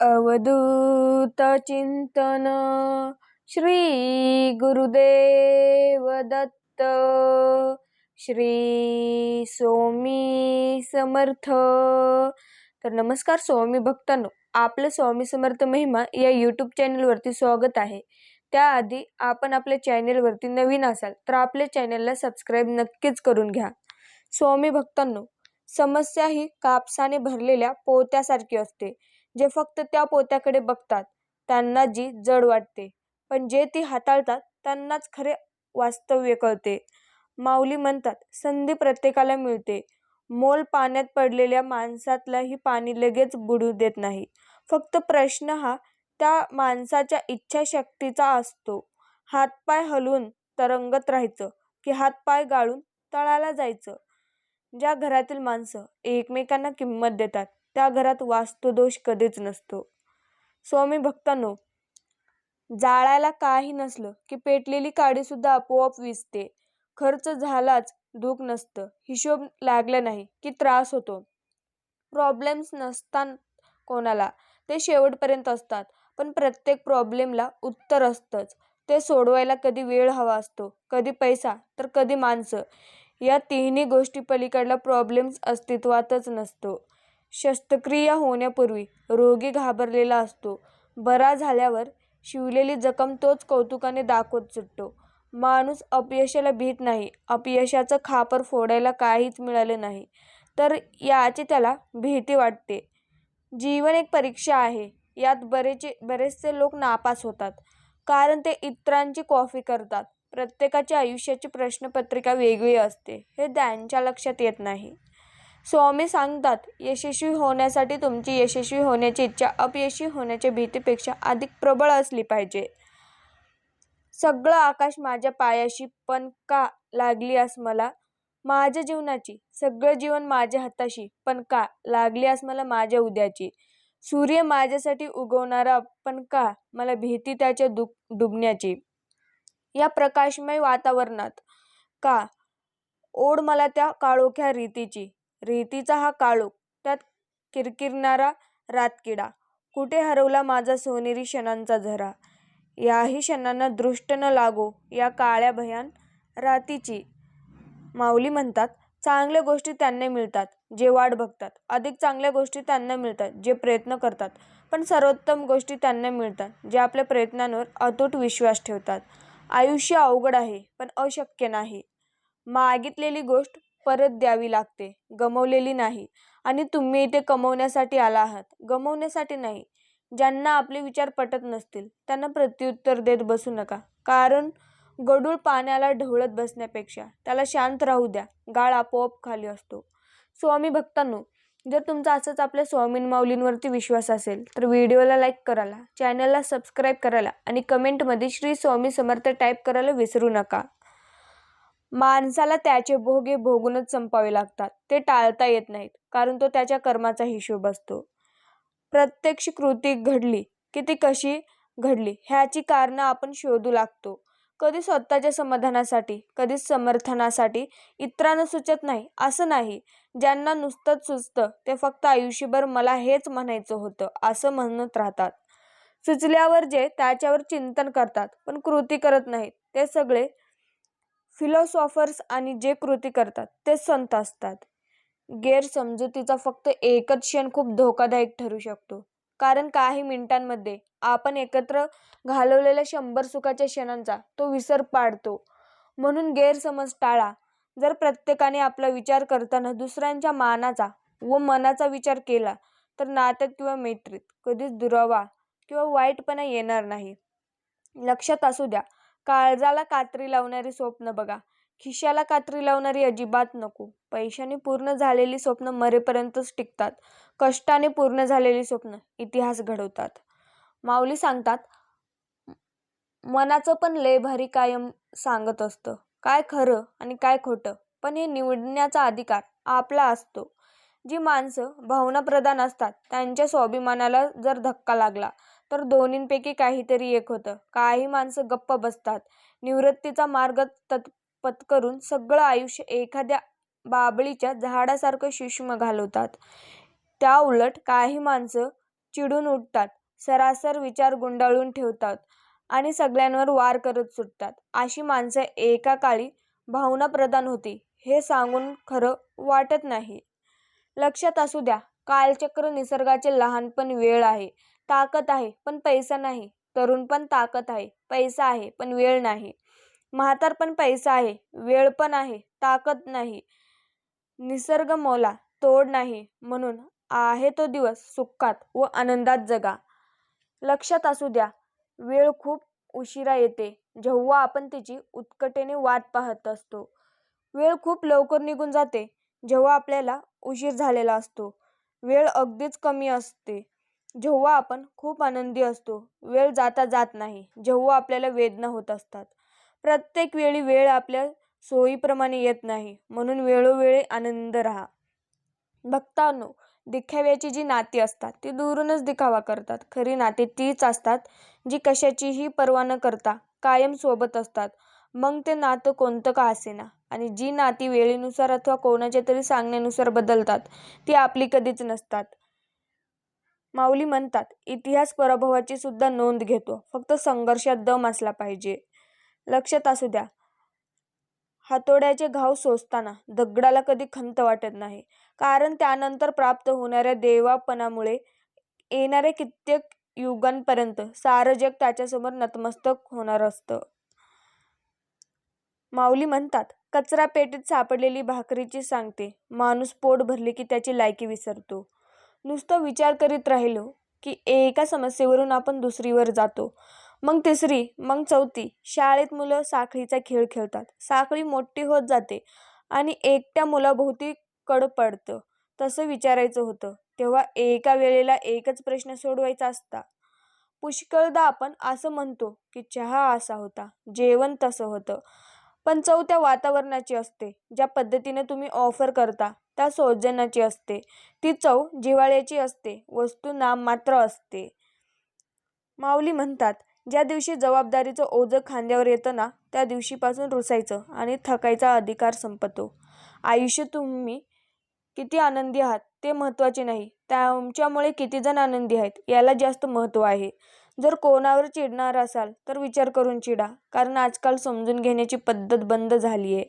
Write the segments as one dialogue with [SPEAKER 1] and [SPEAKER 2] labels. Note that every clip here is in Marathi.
[SPEAKER 1] अवधूत चिंतन श्री गुरुदेव दत्त श्री स्वामी समर्थ. तर नमस्कार स्वामी भक्तांनो आपलं स्वामी समर्थ महिमा या यूट्यूब चॅनलवरती स्वागत आहे. त्याआधी आपण आपल्या चॅनलवरती नवीन असाल तर आपल्या चॅनलला सबस्क्राईब नक्कीच करून घ्या. स्वामी भक्तांनो समस्या ही कापसाने भरलेल्या पोत्यासारखी असते. जे फक्त त्या पोत्याकडे बघतात त्यांना जी जड वाटते. पण जे ती हाताळतात त्यांनाच खरे वास्तव्य कळते. माऊली म्हणतात संधी प्रत्येकाला मिळते. मोल पाण्यात पडलेल्या माणसातलाही पाणी लगेच बुडू देत नाही. फक्त प्रश्न हा त्या माणसाच्या इच्छाशक्तीचा असतो. हातपाय हलवून तरंगत राहायचं की हातपाय गाळून तळाला जायचं. ज्या घरातील माणसं एकमेकांना किंमत देतात त्या घरात वास्तुदोष कधीच नसतो. स्वामी भक्तांनो जाळायला काही नसलं की पेटलेली काडीसुद्धा आपोआप विजते खर्च झालाच दुःख नसतं. हिशोब लागला नाही की त्रास होतो. प्रॉब्लेम्स नसतात कोणाला ते शेवटपर्यंत असतात. पण प्रत्येक प्रॉब्लेमला उत्तर असतंच. ते सोडवायला कधी वेळ हवा असतो कधी पैसा तर कधी माणसं. या तिन्ही गोष्टी पलीकडला प्रॉब्लेम्स अस्तित्वातच नसतो. शस्त्रक्रिया होण्यापूर्वी रोगी घाबरलेला असतो. बरा झाल्यावर शिवलेली जखम तोच कौतुकाने दाखवत सुटतो. माणूस अपयशाला भीत नाही. अपयशाचं खापर फोडायला काहीच मिळालं नाही. तर याची त्याला भीती वाटते. जीवन एक परीक्षा आहे. यात बरेचे बरेचसे लोक नापास होतात. कारण ते इतरांची कॉफी करतात. प्रत्येकाच्या आयुष्याची प्रश्नपत्रिका वेगळी असते. हे त्यांच्या लक्षात येत नाही. स्वामी सांगतात यशस्वी होण्यासाठी तुमची यशस्वी होण्याची इच्छा अपयशी होण्याच्या भीतीपेक्षा अधिक प्रबळ असली पाहिजे. सगळं आकाश माझ्या पायाशी पण का लागली आस मला? माझ्या जीवनाची सगळं जीवन माझ्या हाताशी पण का लागली आस मला माझ्या उद्याची? सूर्य माझ्यासाठी उगवणारा पण का मला भीती त्याच्या दु डुबण्याची? या प्रकाशमय वातावरणात का? ओढ मला त्या काळोख्या रीतीची. रीतीचा हा काळोख त्यात किरकिरणारा रातकिडा. कुठे हरवला माझा सोनेरी क्षणांचा झरा? याही क्षणांना दृष्ट न लागो या काळ्या भयान रातीची. माऊली म्हणतात चांगल्या गोष्टी त्यांना मिळतात जे वाट बघतात. अधिक चांगल्या गोष्टी त्यांना मिळतात जे प्रयत्न करतात. पण सर्वोत्तम गोष्टी त्यांना मिळतात जे आपल्या प्रयत्नांवर अतूट विश्वास ठेवतात. आयुष्य अवघड आहे पण अशक्य नाही. मागितलेली गोष्ट परत द्यावी लागते. गमवलेली नाही. आणि तुम्ही इथे कमवण्यासाठी आला आहात. गमवण्यासाठी नाही. ज्यांना आपले विचार पटत नसतील त्यांना प्रत्युत्तर देत बसू नका. कारण गडूळ पाण्याला ढवळत बसण्यापेक्षा त्याला शांत राहू द्या. गाळ आपोआप खाली असतो. स्वामी भक्तांनो जर तुमचा असंच आपल्या स्वामीन माऊलींवरती विश्वास असेल तर व्हिडिओला लाईक करायला चॅनलला सबस्क्राईब करायला आणि कमेंटमध्ये श्री स्वामी समर्थ टाईप करायला विसरू नका. माणसाला त्याचे भोगे भोगूनच संपावे लागतात. ते टाळता येत नाहीत कारण तो त्याच्या कर्माचा हिशोब असतो. प्रत्यक्ष कृती घडली की ती कशी घडली ह्याची कारणं आपण शोधू लागतो. कधी स्वतःच्या समाधानासाठी कधी समर्थनासाठी इतरांना सुचत नाही असं नाही. ज्यांना नुसतंच सुचतं ते फक्त आयुष्यभर मला हेच म्हणायचं होतं असं म्हणत राहतात. सुचल्यावर जे त्याच्यावर चिंतन करतात पण कृती करत नाहीत ते सगळे फिलॉसॉफर्स आणि जे कृती करतात ते संत असतात. गैरसमजुतीचा फक्त एकच क्षण खूप धोकादायक ठरू शकतो. कारण काही मिनिटांमध्ये आपण एकत्र घालवलेल्या शंभर सुखाच्या क्षणांचा तो विसर पाडतो. म्हणून गैरसमज टाळा. जर प्रत्येकाने आपला विचार करताना दुसऱ्यांच्या मानाचा व मनाचा विचार केला तर नात्यात किंवा मैत्रीत कधीच दुरावा किंवा वाईटपणा येणार नाही. लक्षात असू द्या काळजाला कात्री लावणारी स्वप्न बघा. खिशाला कात्री लावणारी अजिबात नको. पैशाने पूर्ण झालेली स्वप्न मरेपर्यंतच टिकतात. कष्टाने पूर्ण झालेली स्वप्न इतिहास घडवतात. माऊली सांगतात मनाचं पण लय भारी कायम सांगत असतं. काय खरं आणि काय खोटं पण हे निवडण्याचा अधिकार आपला असतो. जी माणसं भावनाप्रधान असतात त्यांच्या स्वाभिमानाला जर धक्का लागला तर दोन्हींपैकी काहीतरी एक होतं. काही माणसं गप्प बसतात. निवृत्तीचा मार्ग तत् पत्करून सगळं आयुष्य एखाद्या बाबळीच्या झाडासारखं सूक्ष्म घालवतात. त्या उलट काही माणसं चिडून उठतात सरासर विचार गुंडाळून ठेवतात आणि सगळ्यांवर वार करत सुटतात. अशी माणसं एका काळी भावना प्रदान होती हे सांगून खरं वाटत नाही. लक्षात असू द्या कालचक्र निसर्गाचे लहानपण वेळ आहे. ताकद आहे पण पैसा नाही. तरुण पण ताकद आहे पैसा आहे पण वेळ नाही. म्हातार पण पैसा आहे वेळ पण आहे ताकद नाही. निसर्ग मोला तोड नाही म्हणून आहे तो दिवस सुखात व आनंदात जगा. लक्षात असू द्या वेळ खूप उशिरा येते जेव्हा आपण तिची उत्कटेने वाट पाहत असतो. वेळ खूप लवकर निघून जाते जेव्हा आपल्याला उशीर झालेला असतो. वेळ अगदीच कमी असते. जेव्हा आपण खूप आनंदी असतो वेळ जाता जात नाही जेव्हा आपल्याला वेदना होत असतात. प्रत्येक वेळी वेळ आपल्या सोयीप्रमाणे येत नाही म्हणून वेळोवेळी आनंद राहा. भक्तांनो दिखाव्याची जी नाती असतात ती दुरूनच दिखावा करतात. खरी नाती तीच असतात जी कशाचीही पर्वा न करता कायम सोबत असतात. मग ते नातं कोणतं का असेना? आणि जी नाती वेळेनुसार अथवा कोणाच्या तरी सांगण्यानुसार बदलतात ती आपली कधीच नसतात. माऊली म्हणतात इतिहास पराभवाची सुद्धा नोंद घेतो. फक्त संघर्षात दम असला पाहिजे. लक्षात असू द्या हातोड्याचे घाव सोसताना दगडाला कधी खंत वाटत नाही. कारण त्यानंतर प्राप्त होणाऱ्या देवापणामुळे येणाऱ्या कित्येक युगांपर्यंत सारं जग त्याच्यासमोर नतमस्तक होणार असतं. माऊली म्हणतात कचरा पेटीत सापडलेली भाकरीची सांगते. माणूस पोट भरले की त्याची लायकी विसरतो. नुसतं विचार करीत राहिलो की एका समस्येवरून आपण दुसरीवर जातो. मग तिसरी मग चौथी शाळेत मुलं साखळीचा खेळ खेळतात. साखळी मोठी होत जाते आणि एकट्या मुलाभोवती कड पडतं. तसं विचारायचं होतं. तेव्हा एका वेळेला एकच प्रश्न सोडवायचा असता. पुष्कळदा आपण असं म्हणतो की चहा असा होता जेवण तसं होतं. पण चव त्या वातावरणाची असते ज्या पद्धतीने तुम्ही ऑफर करता. त्या सौजन्याची असते. ती चव जिव्हाळ्याची असते. वस्तू नाममात्र असते. माऊली म्हणतात ज्या दिवशी जबाबदारीचं ओझं खांद्यावर येतं ना त्या दिवशीपासून रुसायचं आणि थकायचा अधिकार संपतो. आयुष्य तुम्ही किती आनंदी आहात ते महत्त्वाचे नाही. तुमच्यामुळे किती जण आनंदी आहेत याला जास्त महत्त्व आहे. जर कोणावर चिडणार असाल तर विचार करून चिडा कारण आजकाल समजून घेण्याची पद्धत बंद झाली आहे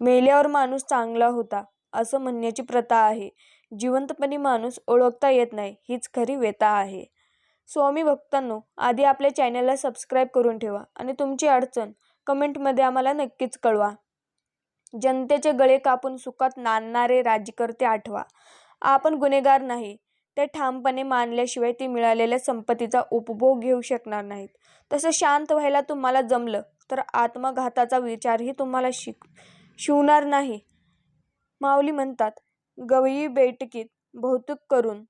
[SPEAKER 1] मेल्यावर माणूस चांगला होता असं म्हणण्याची प्रथा आहे. जिवंतपणी माणूस ओळखता येत नाही हीच खरी व्यथा आहे. स्वामी भक्तांनो आधी आपल्या चॅनलला सबस्क्राईब करून ठेवा आणि तुमची अडचण कमेंटमध्ये आम्हाला नक्कीच कळवा. जनतेचे गळे कापून सुखात नांदणारे राज्यकर्ते आठवा. आपण गुन्हेगार नाही ते ठामपणे मानल्याशिवाय ती मिळालेल्या संपत्तीचा उपभोग घेऊ शकणार नाहीत. तसं शांत व्हायला तुम्हाला जमलं तर आत्मघाताचा विचारही तुम्हाला शिक शिवणार नाही. माऊली म्हणतात गवई बैठकीत भौतुक करून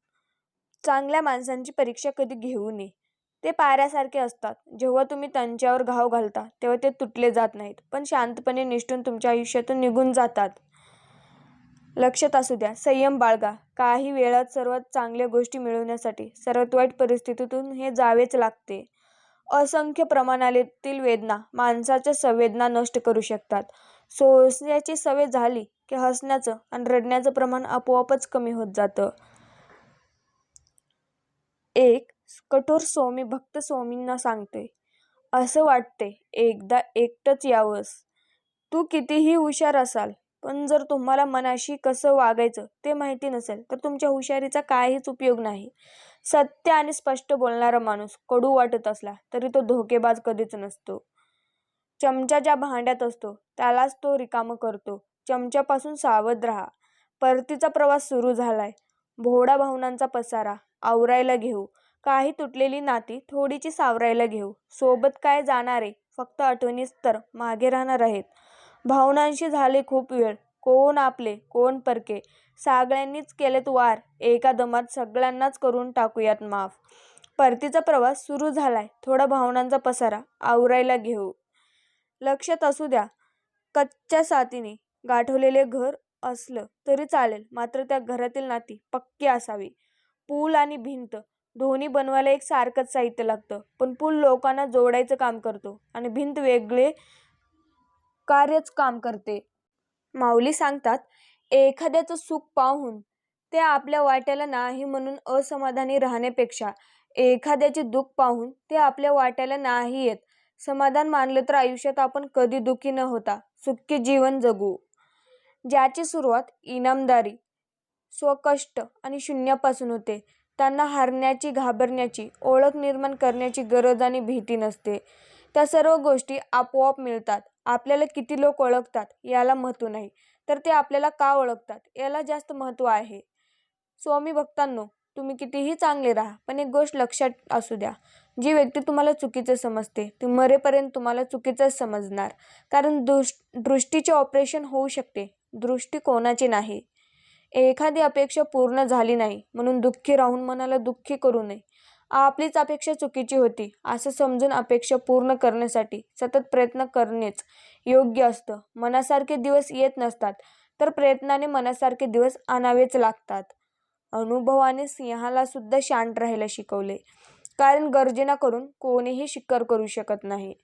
[SPEAKER 1] चांगल्या माणसांची परीक्षा कधी घेऊ नये. ते पाऱ्यासारखे असतात. जेव्हा तुम्ही त्यांच्यावर घाव घालता तेव्हा ते तुटले जात नाहीत. पण शांतपणे निष्ठून तुमच्या आयुष्यातून निघून जातात. लक्षात असू द्या संयम बाळगा. काही वेळात सर्वात चांगल्या गोष्टी मिळवण्यासाठी सर्वात वाईट परिस्थितीतून हे जावेच लागते. असंख्य प्रमाणातील वेदना माणसाच्या संवेदना नष्ट करू शकतात. सोसण्याची सवय झाली की हसण्याचं आणि रडण्याचं प्रमाण आपोआपच कमी होत जातं. एक कठोर स्वामी भक्त स्वामींना सांगते असं वाटते एकदा एकटंच यावंस. तू कितीही हुशार असाल पण जर तुम्हाला मनाशी कसं वागायचं ते माहिती नसेल तर तुमच्या हुशारीचा काहीच उपयोग नाही. सत्य आणि स्पष्ट बोलणारा माणूस कडू वाटत असला तरी तो धोकेबाज कधीच नसतो. चमचा ज्या भांड्यात असतो त्यालाच तो रिकामं करतो. चमच्यापासून सावध राहा. परतीचा प्रवास सुरू झालाय. भोडा भावनांचा पसारा. आवरायला घेऊ. काही तुटलेली नाती थोडीची सावरायला घेऊ. सोबत काय जाणारे फक्त आठवणीच तर मागे राहणार आहेत. भावनांशी झाले खूप वेळ. कोण आपले? कोण परके? सगळ्यांनीच केलेत वार. एका दमात सगळ्यांनाच करून टाकूयात माफ. परतीचा प्रवास सुरू झालाय. थोडा भावनांचा पसारा. आवरायला घेऊ. लक्षात असू द्या. कच्च्या साथीने. गाठवलेले घर असलं तरी चालेल मात्र त्या घरातील नाती पक्की असावी. पूल आणि भिंत दोन्ही बनवायला एक सारखंच साहित्य लागतं. पण पूल लोकांना जोडायचं काम करतो आणि भिंत वेगळे कार्यच काम करते. माऊली सांगतात एखाद्याचं सुख पाहून ते आपल्या वाट्याला नाही म्हणून असमाधानी राहण्यापेक्षा एखाद्याचे दुःख पाहून ते आपल्या वाट्याला नाही येत. समाधान मानलं तर आयुष्यात आपण कधी दुःखी न होता सुखी जीवन जगू. ज्याची सुरुवात इनामदारी स्वकष्ट आणि शून्यापासून होते. त्यांना हारण्याची घाबरण्याची ओळख निर्माण करण्याची गरज आणि भीती नसते. त्या सर्व गोष्टी आपोआप मिळतात. आपल्याला किती लोक ओळखतात याला महत्त्व नाही. तर ते आपल्याला का ओळखतात याला जास्त महत्त्व आहे. स्वामी भक्तांनो तुम्ही कितीही चांगले राहा पण एक गोष्ट लक्षात असू द्या. जी व्यक्ती तुम्हाला चुकीचं समजते ती मरेपर्यंत तुम्हाला चुकीचंच समजणार. कारण दृष्ट दृष्टीचे ऑपरेशन होऊ शकते. दृष्टिकोनाची नाही. एखादी अपेक्षा पूर्ण झाली नाही म्हणून दुःखी राहून मनाला दुःखी करू नये. आपलीच अपेक्षा चुकीची होती असं समजून अपेक्षा पूर्ण करण्यासाठी सतत प्रयत्न करणेच योग्य असतं. मनासारखे दिवस येत नसतात तर प्रयत्नाने मनासारखे दिवस आणावेच लागतात. अनुभवाने सिंहाला सुद्धा शांत राहायला शिकवले कारण गर्जना करून कोणीही शिकार करू शकत नाही.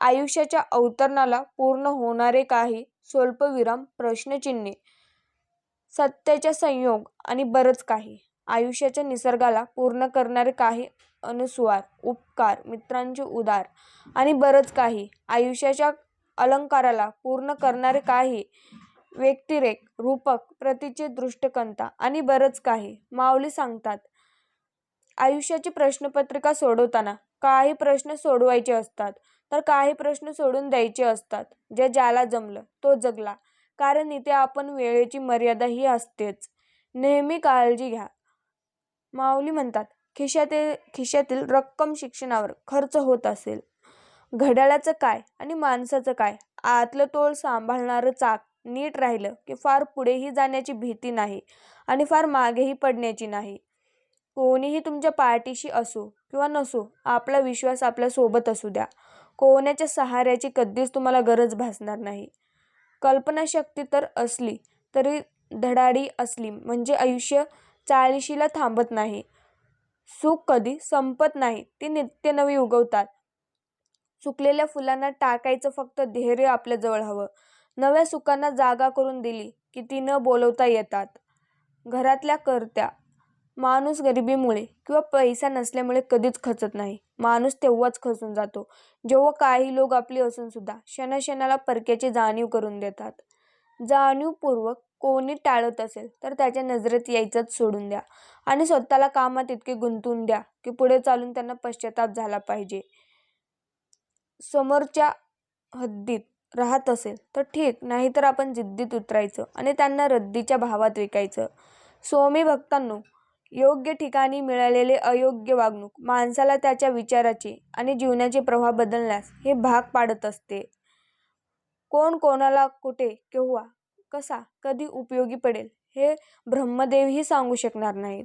[SPEAKER 1] आयुष्याच्या अवतरणाला पूर्ण होणारे काही स्वल्पविराम प्रश्नचिन्हे सत्याच्या संयोग आणि बरंच काही. आयुष्याच्या निसर्गाला पूर्ण करणारे काही अनुस्वार उपकार मित्रांचे उदार आणि बरंच काही. आयुष्याच्या अलंकाराला पूर्ण करणारे काही व्यक्तिरेख रूपक प्रतीचे दृष्टकंता आणि बरंच काही. माऊली सांगतात आयुष्याची प्रश्नपत्रिका सोडवताना काही प्रश्न सोडवायचे असतात. तर काही प्रश्न सोडून द्यायचे असतात. जे ज्याला जमलं तो जगला. कारण इथे आपण वेळेची मर्यादा ही असतेच. नेहमी काळजी घ्या. माऊली म्हणतात खिशातील खिशातील रक्कम शिक्षणावर खर्च होत असेल. घड्याळाचं काय आणि माणसाचं काय? आतलं तोल सांभाळणारं चाक नीट राहिलं की फार पुढेही जाण्याची भीती नाही आणि फार मागेही पडण्याची नाही. कोणीही तुमच्या पार्टीशी असो किंवा नसो आपला विश्वास आपल्यासोबत असू द्या. कोहण्याच्या सहाऱ्याची कधीच तुम्हाला गरज भासणार नाही. कल्पनाशक्ती तर असली तरी धडाडी असली म्हणजे आयुष्य चाळीशीला थांबत नाही. सुख कधी संपत नाही ती नित्य नवी उगवतात. चुकलेल्या फुलांना टाकायचं फक्त धैर्य आपल्याजवळ हवं. नव्या सुखांना जागा करून दिली की ती न बोलवता येतात. घरातल्या करत्या माणूस गरिबीमुळे किंवा पैसा नसल्यामुळे कधीच खचत नाही. माणूस तेव्हाच खचून जातो. जेव्हा काही लोक आपली असून सुद्धा क्षणाक्षणाला परक्याची जाणीव करून देतात. जाणीवपूर्वक कोणी टाळत असेल तर त्याच्या नजरेत यायचंच सोडून द्या आणि स्वतःला कामात इतके गुंतवून द्या की पुढे चालून त्यांना पश्चाताप झाला पाहिजे. समोरच्या हद्दीत राहत असेल तर ठीक नाहीतर आपण जिद्दीत उतरायचं आणि त्यांना रद्दीच्या भावात विकायचं. स्वामी भक्तांनो योग्य ठिकाणी मिळालेले अयोग्य वागणूक माणसाला त्याच्या विचाराचे आणि जीवनाचे प्रवाह बदलण्यास हे भाग पाडत असते. कोण कोणाला कुठे केव्हा कसा कधी उपयोगी पडेल हे ब्रह्मदेवही सांगू शकणार नाहीत.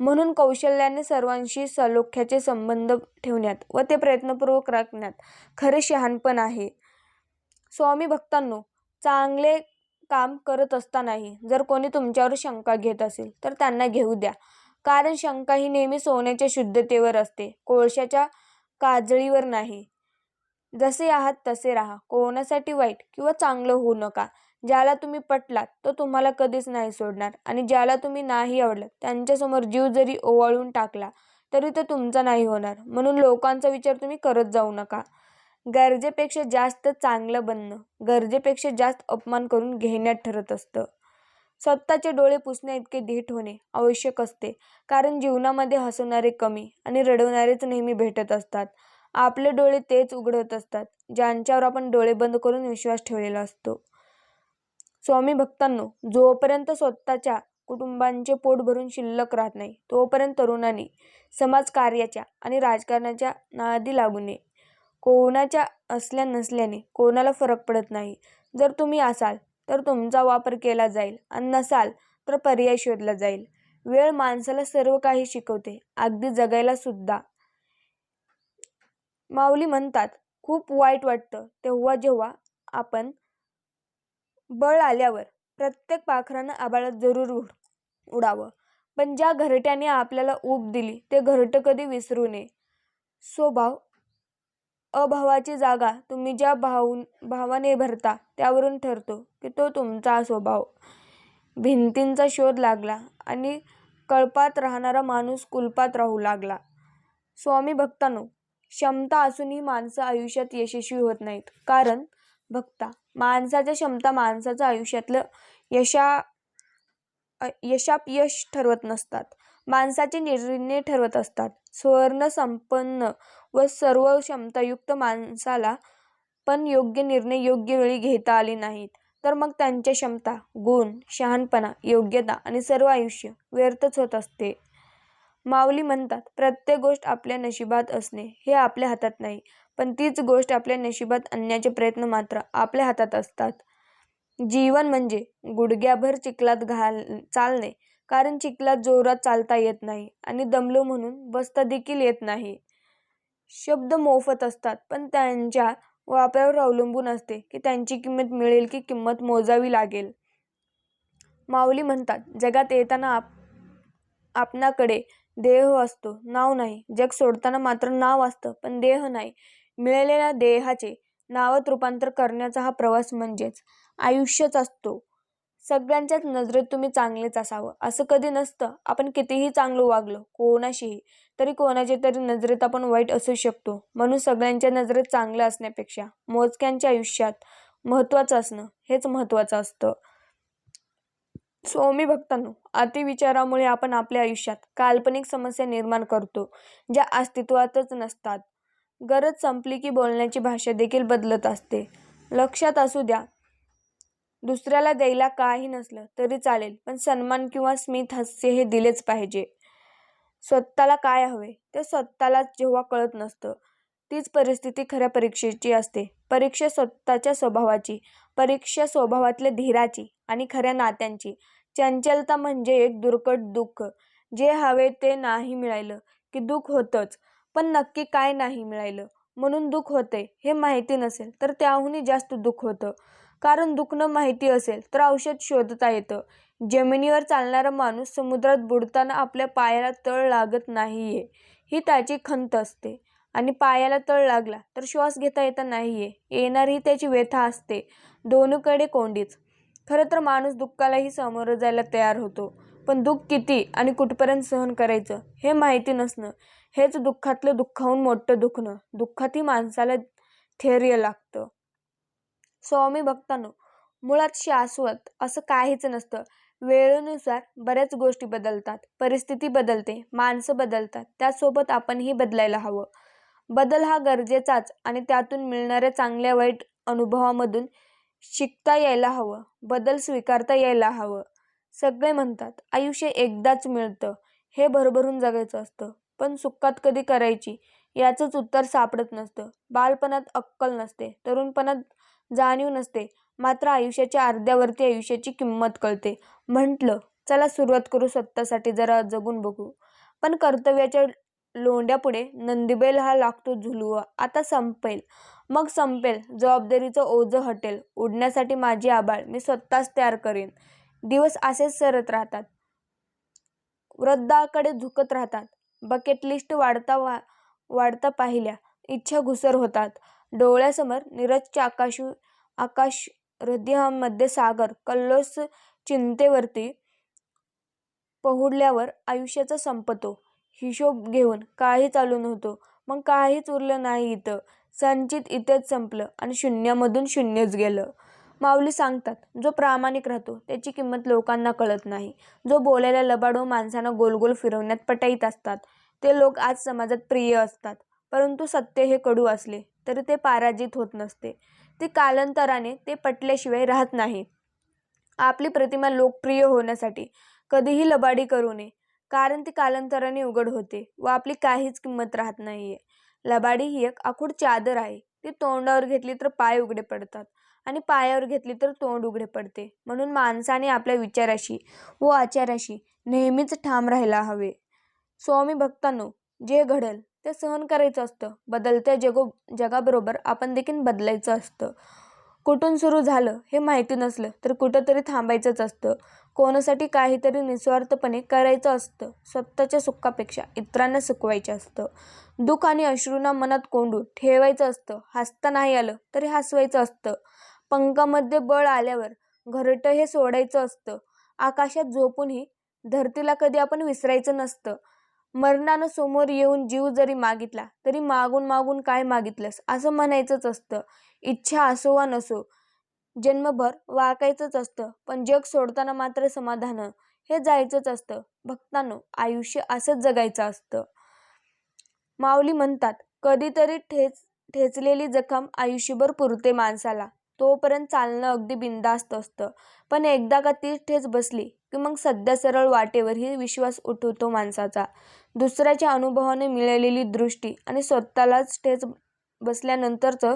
[SPEAKER 1] म्हणून कौशल्याने सर्वांशी सलोख्याचे संबंध ठेवण्यात व ते प्रयत्नपूर्वक राखण्यात खरे शहाणपण आहे. स्वामी भक्तांनो चांगले काम करत असतानाही जर कोणी तुमच्यावर शंका घेत असेल तर त्यांना घेऊ द्या. कारण शंका ही नेहमी सोन्याच्या शुद्धतेवर असते. कोळशाच्या काजळीवर नाही. जसे आहात तसे राहा. कोणासाठी वाईट किंवा चांगलं होऊ नका. ज्याला तुम्ही पटलात तो तुम्हाला कधीच नाही सोडणार. आणि ज्याला तुम्ही नाही आवडलं त्यांच्यासमोर जीव जरी ओवाळून टाकला तरी तो तुमचा नाही होणार. म्हणून लोकांचा विचार तुम्ही करत जाऊ नका. गरजेपेक्षा जास्त चांगलं बनणं गरजेपेक्षा जास्त अपमान करून घेण्यात ठरत असतं. स्वतःचे डोळे पुसण्याइतके धीट होणे आवश्यक असते. कारण जीवनामध्ये हसवणारे कमी आणि रडवणारेच नेहमी भेटत असतात. आपले डोळे तेच उघडत असतात ज्यांच्यावर आपण डोळे बंद करून विश्वास ठेवलेला असतो. स्वामी भक्तांनो जोपर्यंत स्वतःच्या कुटुंबांचे पोट भरून शिल्लक राहत नाही तोपर्यंत तरुणांनी समाजकार्याच्या आणि राजकारणाच्या नादी लागू नये. कोणाच्या असल्या नसल्याने कोणाला फरक पडत नाही. जर तुम्ही असाल तर तुमचा वापर केला जाईल आणि नसाल तर पर्याय शोधला जाईल. वेळ माणसाला सर्व काही शिकवते. अगदी जगायला सुद्धा. माऊली म्हणतात खूप वाईट वाटतं तेव्हा जेव्हा आपण बळ आल्यावर प्रत्येक पाखरानं आबाळात जरूर उड उडावं. पण ज्या घरट्याने आपल्याला ऊब दिली ते घरटं कधी विसरू नये. स्वभाव अभावाची जागा तुम्ही ज्या भाव भावाने भरता त्यावरून ठरतो की तो तुमचा स्वभाव. भिंतींचा शोध लागला आणि कळपात राहणारा माणूस कुलपात राहू लागला. स्वामी भक्तांनो क्षमता असूनही माणसं आयुष्यात यशस्वी होत नाहीत. कारण भक्ता माणसाच्या क्षमता माणसाचं आयुष्यातलं यशा यशापयश ठरवत नसतात. माणसाचे निर्णय ठरवत असतात. स्वर्ण संपन्न व सर्व क्षमतायुक्त माणसाला पण योग्य निर्णय योग्य वेळी घेता आले नाहीत. तर मग त्यांच्या क्षमता गुण शहाणपणा योग्यता आणि सर्व आयुष्य व्यर्थच होत असते. माऊली म्हणतात प्रत्येक गोष्ट आपल्या नशिबात असणे हे आपल्या हातात नाही पण तीच गोष्ट आपल्या नशिबात आणण्याचे प्रयत्न मात्र आपल्या हातात असतात. जीवन म्हणजे गुडघ्याभर चिखलात घाल चालणे कारण चिखलात जोरात चालता येत नाही आणि दमलो म्हणून बसता देखील येत नाही. शब्द मोफत असतात पण त्यांच्या वापरावर अवलंबून असते की त्यांची किंमत मिळेल की किंमत मोजावी लागेल. माऊली म्हणतात जगात येताना आप आपणाकडे देह असतो नाव नाही. जग सोडताना मात्र नाव असतं पण देह नाही. मिळालेल्या देहाचे नावात रूपांतर करण्याचा हा प्रवास म्हणजेच आयुष्यच असतो. सगळ्यांच्याच नजरेत तुम्ही चांगलेच असावं. असं कधी नसतं. आपण कितीही चांगलं वागलो कोणाशीही तरी कोणाच्या तरी नजरेत आपण वाईट असू शकतो. म्हणून सगळ्यांच्या नजरेत चांगलं असण्यापेक्षा मोजक्यांच्या आयुष्यात महत्त्वाचं असणं हेच महत्त्वाचं असतं. स्वामी भक्तांनो अतिविचारामुळे आपण आपल्या आयुष्यात काल्पनिक समस्या निर्माण करतो ज्या अस्तित्वातच नसतात. गरज संपली की बोलण्याची भाषा देखील बदलत असते. लक्षात असू द्या दुसऱ्याला द्यायला काही नसलं तरी चालेल पण सन्मान किंवा स्मित हास्य हे दिलेच पाहिजे. स्वतःला काय हवे? ते स्वतःलाच जेव्हा कळत नसतं. तीच परिस्थिती खऱ्या परीक्षेची असते. परीक्षा स्वतःच्या स्वभावाची परीक्षा स्वभावातल्या धीराची आणि खऱ्या नात्यांची. चंचलता म्हणजे एक दुर्कट दुःख. जे हवे ते नाही मिळालं की दुःख होतंच पण नक्की काय नाही मिळालं? म्हणून दुःख होते हे माहिती नसेल तर त्याहूनही जास्त दुःख होतं. कारण दुखणं माहिती असेल तर औषध शोधता येतं. जमिनीवर चालणारा माणूस समुद्रात बुडताना आपल्या पायाला तळ लागत नाही आहे ही त्याची खंत असते. आणि पायाला तळ लागला तर श्वास घेता येता नाही आहे येणारही त्याची व्यथा असते. दोन्हीकडे कोंडीच. खरं तर माणूस दुःखालाही सामोरं जायला तयार होतो. पण दुःख किती आणि कुठपर्यंत सहन करायचं? हे माहिती नसणं. हेच दुःखातलं दुःखाहून मोठं दुखणं. दुःखातही माणसाला थैर्य लागतं. स्वामी भक्तांनो मुळात शाश्वत असं काहीच नसतं. वेळेनुसार बऱ्याच गोष्टी बदलतात. परिस्थिती बदलते. माणसं बदलतात. त्यासोबत आपणही बदलायला हवं. बदल हा गरजेचाच आणि त्यातून मिळणाऱ्या चांगल्या वाईट अनुभवामधून शिकता यायला हवं. बदल स्वीकारता यायला हवं. सगळे म्हणतात आयुष्य एकदाच मिळतं. हे भरभरून जगायचं असतं. पण सुखात कधी करायची? याचंच उत्तर सापडत नसतं. बालपणात अक्कल नसते. तरुणपणात जाणीव नसते. मात्र आयुष्याच्या अर्ध्यावरती आयुष्याची किंमत कळते. म्हटलं चला सुरुवात करू स्वतःसाठी जरा जगून बघू. पण कर्तव्याच्या लोंड्यापुढे नंदीबैल हा लागतो झुलवा. आता संपेल. मग संपेल. जबाबदारीचं ओझं हटेल. उडण्यासाठी माझी आबाळ. मी स्वतःच तयार करेन. दिवस असेच सरत राहतात. वृद्धाकडे झुकत राहतात. बकेट लिस्ट वाढता वा वाढता पाहिल्या. इच्छा घुसर होतात. डोळ्यासमोर निरजचे आकाश आकाश हृदयामध्ये सागर कल्लोस चिंतेवरती पहुडल्यावर आयुष्याचा संपतो. हिशोब घेऊन काही चालू नव्हतो. मग काहीच उरलं नाही इथं. संचित इथेच संपलं आणि शून्यामधून शून्यच गेलं. माऊली सांगतात जो प्रामाणिक राहतो त्याची किंमत लोकांना कळत नाही. जो बोलायला लबाडो माणसांना गोलगोल फिरवण्यात पटाईत असतात ते लोक आज समाजात प्रिय असतात. परंतु सत्य हे कडू असले तरी ते पराजित होत नसते. ते कालांतराने ते पटल्याशिवाय राहत नाही. आपली प्रतिमा लोकप्रिय होण्यासाठी कधीही लबाडी करू नये कारण ती कालांतराने उघड होते व आपली काहीच किंमत राहत नाही आहे लबाडी ही एक आखूड चादर आहे. ती तोंडावर घेतली तर पाय उघडे पडतात आणि पायावर घेतली तर तोंड उघडे पडते. म्हणून माणसाने आपल्या विचाराशी व आचाराशी नेहमीच ठाम राहायला हवे. स्वामी भक्तांनो जे घडेल ते सहन करायचं असतं. बदलत्या जगो जगाबरोबर आपण देखील बदलायचं असतं. कुठून सुरू झालं हे माहिती नसलं तर कुठंतरी थांबायचंच असतं. कोणासाठी काहीतरी निस्वार्थपणे करायचं असतं. स्वतःच्या सुखापेक्षा इतरांना सुखवायचं असतं. दुःख आणि अश्रूंना मनात कोंडून ठेवायचं असतं. हसता नाही आलं तरी हसवायचं असतं. पंखामध्ये बळ आल्यावर घरटं हे सोडायचं असतं. आकाशात झोपूनही धरतीला कधी आपण विसरायचं नसतं. मरणानं समोर येऊन जीव जरी मागितला तरी मागून मागून काय मागितलंस? असं म्हणायचंच असतं. इच्छा असो वा नसो जन्मभर वाकायचंच असतं पण जग सोडताना मात्र समाधान हे जायचंच असतं. भक्तांनो आयुष्य असंच जगायचं असतं. माऊली म्हणतात कधीतरी ठेच ठेचलेली जखम आयुष्यभर पुरते माणसाला. तोपर्यंत चालणं अगदी बिंदास्त असतं. पण एकदा का ती ठेच बसली की मग सध्या सरळ वाटेवरही विश्वास उठवतो माणसाचा. दुसऱ्याच्या अनुभवाने मिळालेली दृष्टी आणि स्वतःलाच ठेच बसल्यानंतरचं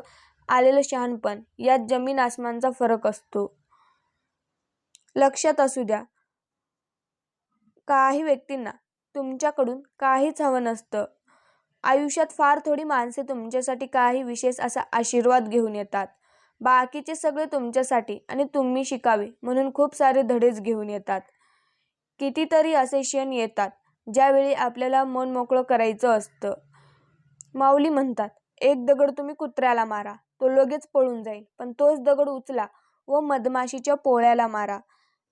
[SPEAKER 1] आलेलं शहाणपण यात जमीन आसमानचा फरक असतो. लक्षात असू द्या काही व्यक्तींना तुमच्याकडून काहीच हवं नसतं. आयुष्यात फार थोडी माणसे तुमच्यासाठी काही विशेष असा आशीर्वाद घेऊन येतात. बाकीचे सगळे तुमच्यासाठी आणि तुम्ही शिकावे म्हणून खूप सारे धडेच घेऊन येतात. कितीतरी असे क्षण येतात ज्यावेळी आपल्याला मन मोकळं करायचं असतं. माऊली म्हणतात एक दगड तुम्ही कुत्र्याला मारा तो लगेच पळून जाईल पण तोच दगड उचला व मधमाशीच्या पोळ्याला मारा.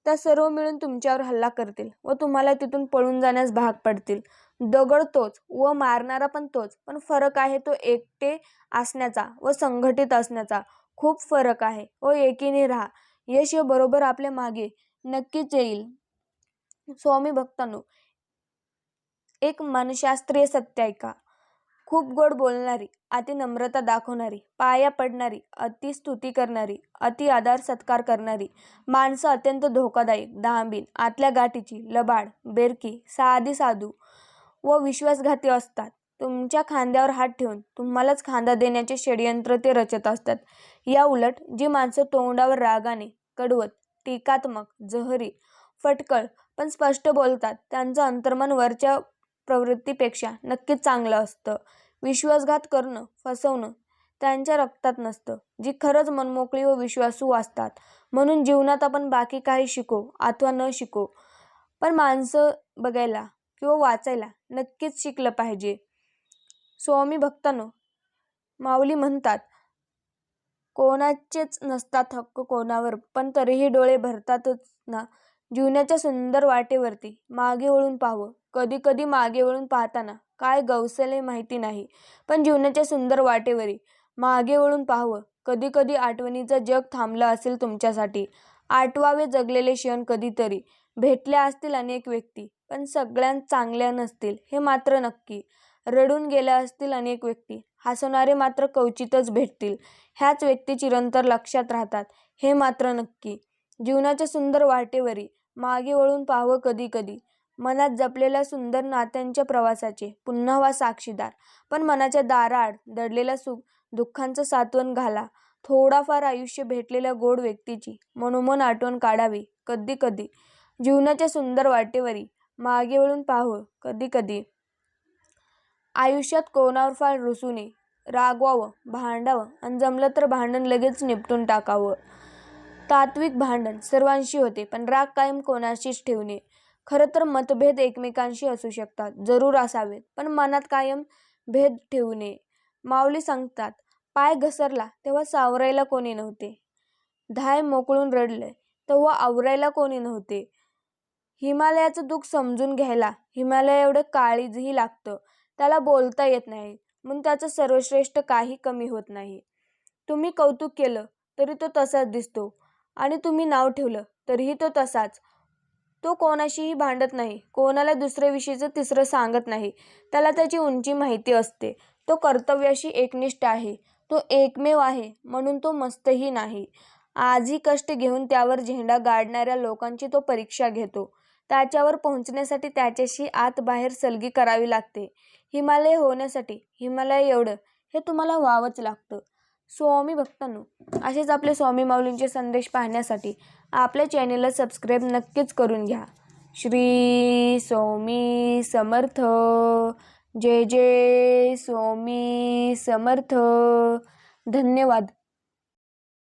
[SPEAKER 1] त्या सर्व मिळून तुमच्यावर हल्ला करतील व तुम्हाला तिथून पळून जाण्यास भाग पडतील. दगड तोच व मारणारा पण तोच पण फरक आहे तो एकटे असण्याचा व संघटित असण्याचा. खूप फरक आहे. व एकीने राहा. यश हे बरोबर आपल्या मागे नक्कीच येईल. स्वामी भक्तांनो एक मनशास्त्रीय सत्य ऐका. खूप गोड बोलणारी अति नम्रता दाखवणारी पाया पडणारी अति स्तुती करणारी अति आधार सत्कार करणारी माणसं अत्यंत धोकादायक दांबीन आतल्या गाठीची लबाड बेरकी साधी साधू व विश्वासघाती असतात. तुमच्या खांद्यावर हात ठेवून तुम्हालाच खांदा देण्याचे षडयंत्र ते रचत असतात. या उलट जी माणसं तोंडावर रागाने कडवत टीकात्मक जहरी फटकळ पण स्पष्ट बोलतात त्यांचं अंतर्मन वरच्या प्रवृत्तीपेक्षा नक्कीच चांगलं असतं. विश्वासघात करणं फसवणं त्यांच्या रक्तात नसतं जी खरंच मनमोकळी व विश्वासू असतात म्हणून जीवनात आपण बाकी काही शिको अथवा न शिको पण माणसं बघायला किंवा वाचायला नक्कीच शिकलं पाहिजे. स्वामी भक्तांनो माऊली म्हणतात कोणाचेच नसतात हक्क कोणावर पण तरीही डोळे भरतातच ना. जीवनाच्या सुंदर वाटेवरती मागे वळून पाहावं. कधी कधी मागे वळून पाहताना काय गवसले माहिती नाही पण जीवनाच्या सुंदर वाटेवरी मागे वळून पाहावं. कधी कधी आठवणीचं जग थांबलं असेल तुमच्यासाठी. आठवावे जगलेले क्षण कधीतरी. भेटल्या असतील अनेक व्यक्ती पण सगळ्यां चांगल्या नसतील हे मात्र नक्की. रडून गेल्या असतील अनेक व्यक्ती. हसवणारे मात्र क्वचितच भेटतील. ह्याच व्यक्ती चिरंतर लक्षात राहतात. हे मात्र नक्की. जीवनाच्या सुंदर वाटेवरी मागे वळून पाहावं कधी कधी. मनात जपलेल्या सुंदर नात्यांच्या प्रवासाचे पुन्हा वा साक्षीदार. पण मनाच्या दाराआड दडलेल्या सुख दुःखांचं सात्वन घाला. थोडाफार आयुष्य भेटलेल्या गोड व्यक्तीची मनोमन आठवण काढावी कधी कधी. जीवनाच्या सुंदर वाटेवरी मागे वळून पाहावं कधी कधी. आयुष्यात कोणावर फार रुसू नये. रागवावं भांडावं आणि जमलं तर भांडण लगेच निपटून टाकावं. तात्विक भांडण सर्वांशी होते पण राग कायम कोणाशीच ठेवू नये. खरं तर मतभेद एकमेकांशी असू शकतात जरूर असावेत पण मनात कायम भेद ठेवू नये. माऊली सांगतात पाय घसरला तेव्हा सावरायला कोणी नव्हते. धाय मोकळून रडले तेव्हा आवरायला कोणी नव्हते. हिमालयाचं दुःख समजून घ्यायला हिमालया एवढं काळीजही लागतं. त्याला बोलता येत नाही. म्हणून त्याचं सर्वश्रेष्ठ काही कमी होत नाही. तुम्ही कौतुक केलं तरी तो तसाच दिसतो. आणि तुम्ही नाव ठेवलं तरीही तो तसाच. तो कोणाशीही भांडत नाही. कोणाला दुसऱ्याविषयीचं तिसरं सांगत नाही. त्याला त्याची उंची माहिती असते. तो कर्तव्याशी एकनिष्ठ आहे. तो एकमेव आहे म्हणून तो मस्तही नाही. आजही कष्ट घेऊन त्यावर झेंडा गाडणाऱ्या लोकांची तो परीक्षा घेतो. त्याच्यावर पोहोचण्यासाठी त्याच्याशी आत बाहेर सलगी करावी लागते. हिमालय होण्यासाठी हिमालय एवढं हे तुम्हाला व्हावंच लागतं. स्वामी भक्तांनो असेच आपले स्वामी माऊलींचे संदेश पाहण्यासाठी आपल्या चॅनेलला सबस्क्राईब नक्कीच करून घ्या. श्री स्वामी समर्थ. जय जय स्वामी समर्थ. धन्यवाद.